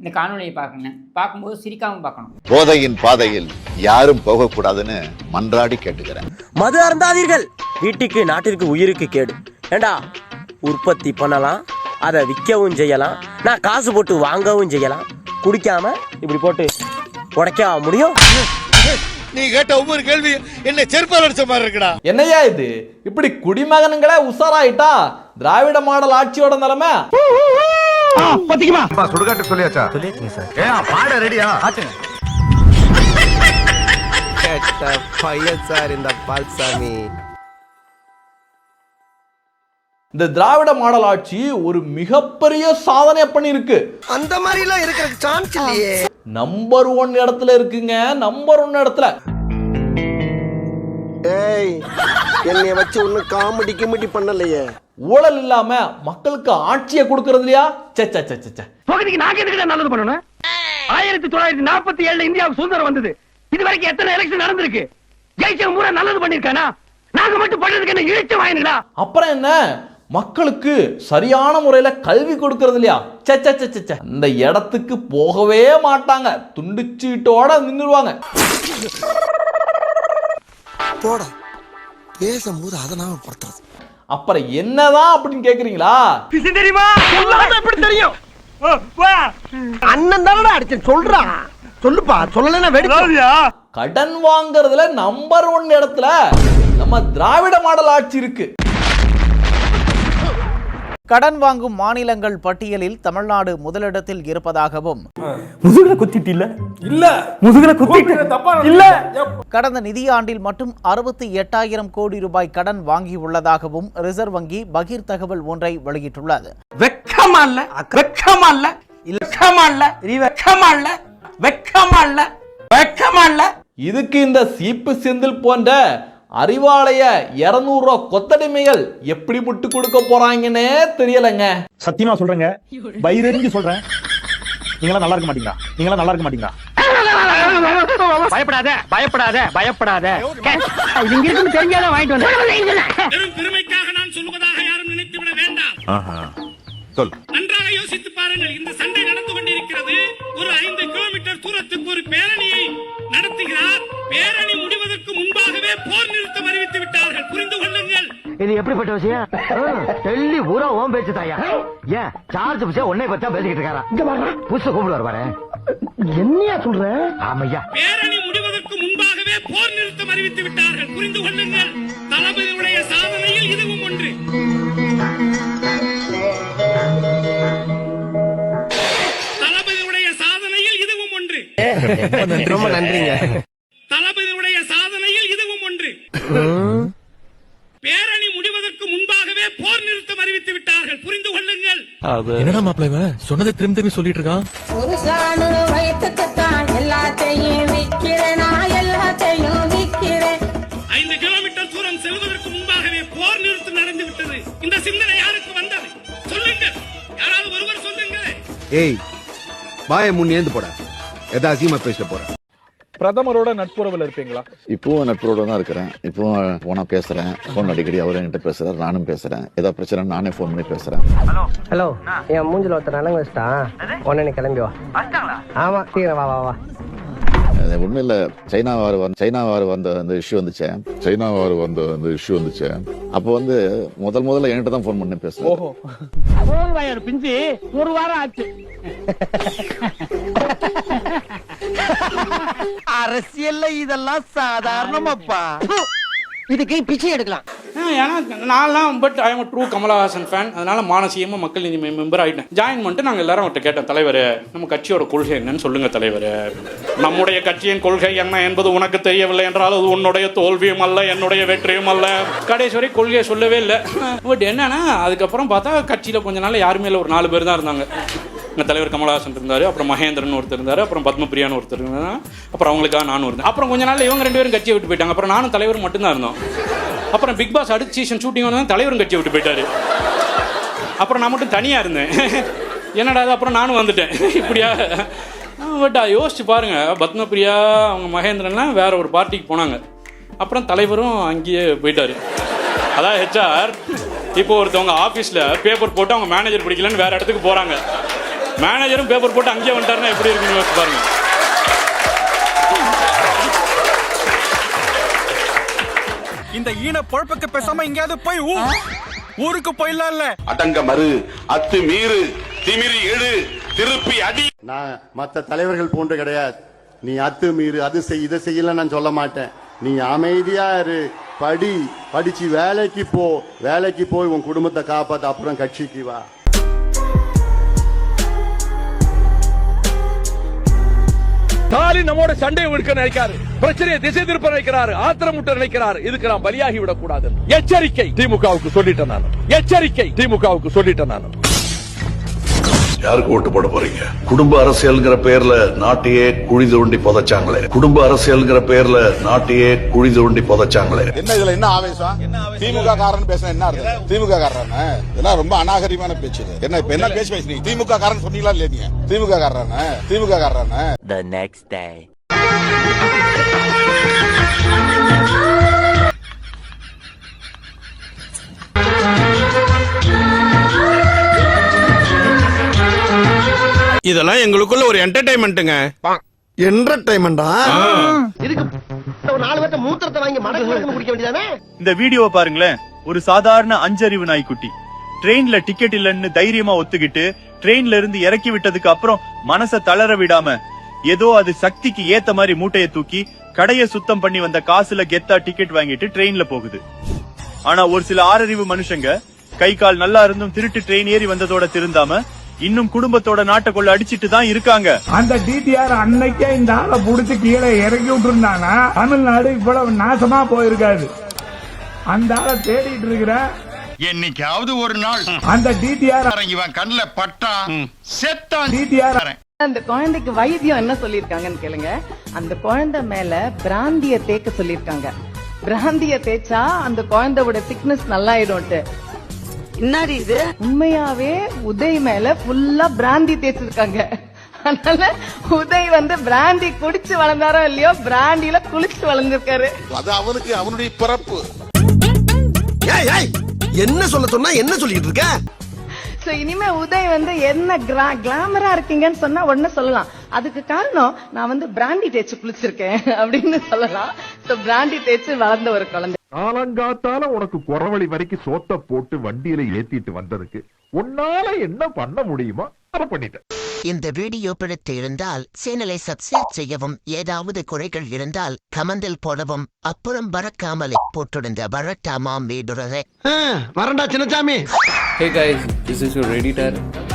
இந்த காணொலியை பார்க்கணும் பார்க்கும்போது சிரிக்காமல் பார்க்கணும். போதையின் பாதையில் யாரும் போகக்கூடாதுன்னு மன்றாடி கேட்டுக்கிறேன். மது அருந்தாதீர்கள். வீட்டுக்கு நாட்டிற்கு உயிருக்கு கேடு. ஏண்டா உற்பத்தி பண்ணலாம் அதை விற்கவும் செய்யலாம் நான் காசு போட்டு வாங்கவும் செய்யலாம். குடிக்காம இப்படி போட்டு உடைக்க முடியும்? நீ கேட்ட ஒவ்வொரு கேள்வி என்ன செருப்பால் அடிச்ச மாதிரி இருக்குடா. என்னையா இது? இப்படி குடிமகனுங்களே உஷாராயிட்டா? திராவிட மாடல் ஆட்சியோட நிலைமை? சுடுகாட்டு சொல்லியாச்சா? சொல்லியாச்சுங்க சார். ஏன் பாட ரெடியா? கேட்ட பையன் சார் இந்த பால்சாமி. இந்த திராவிட மாடல் ஆட்சி ஒரு மிகப்பெரிய சாதனை பண்ணியிருக்கு. அந்த மாதிரி எல்லாம் இருக்கிற சான்ஸ் இல்லையே. நம்பர் ஒன் இடத்துல இருக்குங்க நம்பர் ஒன் இடத்துல. ஏய் என்னைய வச்சு ஒன்னும் காமெடி கிமெடி பண்ணலையே. ஊழல் இல்லாம மக்களுக்கு ஆட்சியை கொடுக்கறது இல்லையா? சே சே சே, சே சே பகுதிக்கு நாங்க எதுக்கு நல்லது பண்ணணும்? ஆயிரத்தி தொள்ளாயிரத்தி நாற்பத்தி ஏழுல இந்தியாவுக்கு சுதந்திரம் வந்தது. இது வரைக்கும் எத்தனை எலெக்ஷன் நடந்திருக்கு? ஜெயிச்சவங்க பூரா நல்லது பண்ணிருக்கானா? நாங்க மட்டும் பண்றதுக்கு என்ன இழிச்ச வாயினுங்களா அப்புறம் என்ன? மக்களுக்கு சரியான முறையில கல்வி கொடுக்கறது இல்லையா? சே சே சே, சே சே அந்த இடத்துக்கு போகவே மாட்டாங்க. துண்டுச்சீட்டோட நின்றுவாங்க போடா. பேசும்போது அதை நாம படுத்துறது அப்புறம் என்னதான் அப்படின்னு கேக்குறீங்களா? தெரியுமா? எல்லாமே எப்படி தெரியும்? அண்ணன் தானடா அடிச்சேன் சொல்றா. சொல்லுப்பா சொல்லலைன்னா வெடிச்சு கடன் வாங்குறதுல நம்பர் ஒன் இடத்துல நம்ம திராவிட மாடல் ஆட்சி இருக்கு. கடன் வாங்கும் மாநிலங்கள் பட்டியலில் தமிழ்நாடு முதலிடத்தில் இருப்பதாகவும். முதுகுல குத்திட்டு இல்ல? இல்ல. முதுகுல குத்திட்டு இல்ல. கடந்த நிதியாண்டில் மட்டும் அறுபத்தி எட்டாயிரம் கோடி ரூபாய் கடன் வாங்கியுள்ளதாகவும் ரிசர்வ் வங்கி பகீர் தகவல் ஒன்றை வெளியிட்டுள்ளது. வெக்கமா இல்ல? வெக்கமா இல்ல? வெக்கமா இல்ல? வெக்கமா இல்ல? வெக்கமா இல்ல? வெக்கமா இல்ல? இதுக்கு இந்த சீப்பு செந்தில் போன்ற அறிவாலய இருநூறு ரூபா கொத்தடிமைகள் எப்படி முட்டு கொடுக்க போறாங்கன்னே தெரியலங்க. சத்தியமா சொல்றேங்க. வயிறறிஞ்சு சொல்றேன். நீங்களாம் நல்லா இருக்க மாட்டீங்களா? நீங்களாம் நல்லா இருக்க மாட்டீங்களா? பயப்படாத பயப்படாத பயப்படாத. இங்க இருக்குன்னு தெரிஞ்சாதான் வாங்கிட்டு வந்தேன். பெரும் பெருமைக்காக நான் சொல்வதாக யாரும் நினைத்துவிட வேண்டாம். சொல் நன்றாக யோசித்து பாருங்கள். இந்த சண்டை நடந்து கொண்டிருக்கிறது. ஒரு ஐந்து கிலோமீட்டர் தூரத்துக்கு ஒரு பேரணியை நடத்துகிறார். பேரணி போர் நிறுத்தம் அறிவித்து விட்டார்கள். புரிந்து கொள்ளுங்கள். இது எப்படிப்பட்ட விஷயம்? டெல்லி பூரா ஓம் பேச்சு தாயா. ஏன்? சார்ஜ் பிடிச்சா உன்னை பத்தி பேசிக்கிட்டு இருக்காரா? இங்க புதுசு கூப்பிடுவார் பாரு. என்னையா சொல்ற? ஆமையா. பேரணி முடிவதற்கு முன்பாகவே போர் நிறுத்தம் அறிவித்து விட்டார்கள். புரிந்து கொள்ளுங்கள். தளபதியுடைய சாதனையில் இதுவும் ஒன்று. தளபதியுடைய சாதனையில் இதுவும் ஒன்று. ரொம்ப நன்றிங்க தளபதியுடைய சாதனையில் இதுவும் ஒன்று பேரணி முடிவதற்கு முன்பாகவே போர் நிறுத்தம் அறிவித்து விட்டார்கள். புரிந்து கொள்ளுங்கள். என்னடா மாப்பிள்ள இவன்? சொன்னதை திரும்ப திரும்பி சொல்லிட்டு இருக்கான் ஒரு சாணு வயத்துக்குத்தான் எல்லாத்தையும் விக்கிறேன் நான் எல்லாத்தையும் விக்கிறேன் ஐந்து கிலோமீட்டர் தூரம் செல்வதற்கு முன்பாகவே போர் நிறுத்தம் நடந்து விட்டது. இந்த சிந்தனை யாருக்கு வந்தது? சொல்லுங்கள். யாராவது ஒருவர் சொல்லுங்கள் ஏய் வாய முன் ஏந்து போட. எதா அசியமா பேச போற. பிரதமரோட நட்புறவுல இருப்பீங்களா? இப்பவும் நட்புறோட தான் இருக்கிறேன். இப்பவும் போனா பேசுறேன். போன் அடிக்கடி அவரும் என்கிட்ட பேசுறாரு நானும் பேசுறேன். ஏதாவது பிரச்சனை நானே ஃபோன் பண்ணி பேசுறேன். ஹலோ என் மூஞ்சில ஒருத்தர் நலங்கு வச்சிட்டான் உடனே கிளம்பி வா. ஆமா சீக்கிரம் வா வா வா. அது உண்மையில சைனா வார் வந்து சைனா வார் வந்த அந்த இஷ்யூ வந்துச்சு. சைனா வார் வந்த அந்த இஷ்யூ வந்துச்சு. அப்போ வந்து முதல் முதல்ல என்கிட்ட தான் ஃபோன் பண்ணி பேசுறேன் ஓஹோ. போன் வயர் பிஞ்சு ஒரு வாரம் ஆச்சு. அரசியல்ல இதெல்லாம் சாதாரணமாப்பா. இதுக்கு பிச்சை எடுக்கலாம். ஏன்னா நான்லாம் but I am true Kamal Haasan fan அதனால மானசீகமா மக்கள் நீதி மெம்பர் ஆயிட்டேன். ஜாயின் பண்ணிட்டு நாங்கள் எல்லாரும் அவர்கிட்ட கேட்டோம் தலைவர் நம்ம கட்சியோட கொள்கை என்னன்னு சொல்லுங்க தலைவர். நம்முடைய கட்சியின் கொள்கை என்ன என்பது உனக்கு தெரியவில்லை என்றால் அது உன்னுடைய தோல்வியும் அல்ல என்னுடைய வெற்றியும் அல்ல. கடைசி கொள்கையை சொல்லவே இல்லை. பட் என்னன்னா அதுக்கப்புறம் பார்த்தா கட்சியில் கொஞ்ச நாள் யாருமே இல்லை ஒரு நாலு பேர் தான் இருந்தாங்க. எங்கள் தலைவர் கமலஹாசன் இருந்தார் அப்புறம் மகேந்திரன் ஒருத்தர் இருந்தார் அப்புறம் பத்மபிரியான்னு ஒருத்தர் இருந்தார் அப்புறம் அவங்களுக்காக நானும் இருந்தேன். அப்புறம் கொஞ்ச நாள் இவங்க ரெண்டு பேரும் கட்சியை விட்டு போயிட்டாங்க. அப்புறம் நானும் தலைவர் மட்டும்தான் இருந்தோம். அப்புறம் பிக் பாஸ் அடுத்த சீசன் ஷூட்டிங் வந்து தலைவரும் கட்சியை விட்டு போயிட்டாரு. அப்புறம் நான் மட்டும் தனியாக இருந்தேன். என்னடா இது? அப்புறம் நானும் வந்துட்டேன். இப்படியா? பட் யோசிச்சு பாருங்கள் பத்மபிரியா அவங்க மகேந்திரன்லாம் வேற ஒரு பார்ட்டிக்கு போனாங்க. அப்புறம் தலைவரும் அங்கேயே போயிட்டார். அதான் ஹெச்ஆர் இப்போ ஒருத்தவங்க ஆஃபீஸில் பேப்பர் போட்டு அவங்க மேனேஜர் பிடிக்கலன்னு வேற இடத்துக்கு போகிறாங்க மேனேஜரும் பேப்பர் போட்டு அங்கேயே வந்துட்டாருன்னா எப்படி இருக்குன்னு பாருங்க. இந்த ஈன பொழப்புக்கு பேசாம எங்கேயாவது போய் ஊருக்கு போயிடலாம்ல அடங்க மறு. அத்து மீறு. திமிரி எழு. திருப்பி அடி. நான் மற்ற தலைவர்கள் போன்று கிடையாது. நீ அத்து மீறு அது செய் இதை செய்யல நான் சொல்ல மாட்டேன். நீ அமைதியா இரு. படி. படிச்சு வேலைக்கு போ. வேலைக்கு போய் உன் குடும்பத்தை காப்பாத்து. அப்புறம் கட்சிக்கு வா. ஸ்டாலின் நம்மோட சண்டையை விடுக்க நினைக்கிறாரு. பிரச்சனையை திசை திருப்ப நினைக்கிறாரு. ஆத்திரமுட்ட நினைக்கிறாரு. இதுக்கு நான் பலியாகி விடக் கூடாது எச்சரிக்கை. திமுகவுக்கு சொல்லிட்டேன் நான். எச்சரிக்கை. திமுகவுக்கு சொல்லிட்டேன் நான். யாருக்கு ஓட்டு போட போறீங்க? குடும்ப அரசியல்ங்கிற பேர்ல நாட்டையே குழி தோண்டி புதைச்சாங்களே. குடும்ப அரசியல்ங்கிற பேர்ல நாட்டையே குழி தோண்டி புதைச்சாங்களே. என்ன இதுல என்ன ஆவேசம்? திமுக காரன் பேச என்ன அர்த்தம்? திமுக காரன்? இதெல்லாம் ரொம்ப அநாகரிகமான பேச்சு. என்ன இப்ப என்ன பேச்சு பேசுறீங்க? திமுக காரன் சொன்னீங்களா இல்லையா நீங்க? திமுக காரன்? திமுக காரன்? The next day. இதெல்லாம் எங்களுக்குள்ள ஒரு என்டர்டைன்மெண்ட்டுங்க என்டர்டைன்மெண்டா இதுக்கு ஒரு நாலு பேர்த்த மூத்திரத்தை வாங்கி மடக்கு மடக்கு குடிக்க வேண்டியதானே? இந்த வீடியோவை பாருங்களேன். ஒரு சாதாரண அஞ்சறிவு நாய்க்குட்டி. ட்ரெயின்ல டிக்கெட் இல்லைன்னு தைரியமா ஒத்துக்கிட்டு ட்ரெயின்ல இருந்து இறக்கி விட்டதுக்கு அப்புறம் மனச தளர விடாம ஏதோ அது சக்திக்கு ஏத்த மாதிரி மூட்டைய தூக்கி கடைய சுத்தம் பண்ணி வந்த காசுல கெத்தா டிக்கெட் வாங்கிட்டு ட்ரெயின்ல போகுது. ஆனா ஒரு சில ஆறறிவு மனுஷங்க கை கால் நல்லா இருந்தும் திருட்டு ட்ரெயின் ஏறி வந்ததோட திருந்தாம இன்னும் குடும்பத்தோட நாட்டை கொள்ள அடிச்சிட்டு தான் இருக்காங்க. அந்த டிடிஆர் அன்னைக்கே இந்த ஆளை புடிச்சு கீழே இறக்கி விட்டுருந்தானா? தமிழ்நாடு இவ்வளவு நாசமா போயிருக்காது. அந்த ஆளை தேடிட்டு இருக்கிற என்னைக்காவது ஒரு நாள் அந்த டிடிஆர் இவன் கண்ணுல பட்டா செத்தான். டிடிஆர் அந்த குழந்தைக்கு வைத்தியம் என்ன சொல்லிருக்காங்கன்னு கேளுங்க. அந்த குழந்தை மேல பிராந்திய தேக்க சொல்லிருக்காங்க பிராந்திய தேய்ச்சா அந்த குழந்தையோட திக்னஸ் நல்லாயிடும்ட்டு. என்னடி இது? உண்மையாவே உதய் மேல ஃபுல்லா பிராந்தி தேய்ச்சிருக்காங்க. அதனால உதய் வந்து பிராந்தி குடிச்சு வளர்ந்தாரோ இல்லையோ பிராந்தில குளிச்சு வளர்ந்திருக்காரு. அது அவனுக்கு அவனுடைய பிறப்பு. ஏய் ஏய் என்ன சொல்ல சொன்னா என்ன சொல்லிட்டு இருக்க? சோ இனிமே உதய் வந்து என்ன கிளாமரா இருக்கீங்கன்னு சொன்னா உடனே சொல்லலாம். அதுக்கு காரணம் நான் வந்து பிராண்டி தேய்ச்சு குளிச்சிருக்கேன் அப்படின்னு சொல்லலாம். சோ பிராண்டி தேய்ச்சு வளர்ந்த ஒரு குழந்தை. காலங்காத்தால உனக்கு குறவழி வரைக்கும் சோத்த போட்டு வண்டியில ஏத்திட்டு வந்ததுக்கு உன்னால என்ன பண்ண முடியுமோ அதை பண்ணிட்டேன். இந்த வீடியோ பிடித்து இருந்தால் சேனலை சப்ஸ்கிரைப் செய்யவும் ஏதாவது குறைகள் இருந்தால் கமெண்டில் போடவும் அப்புறம் பறக்காமலே போட்டிருந்த வரட்டாமாம் வீடுறதை வரண்டா சின்னசாமி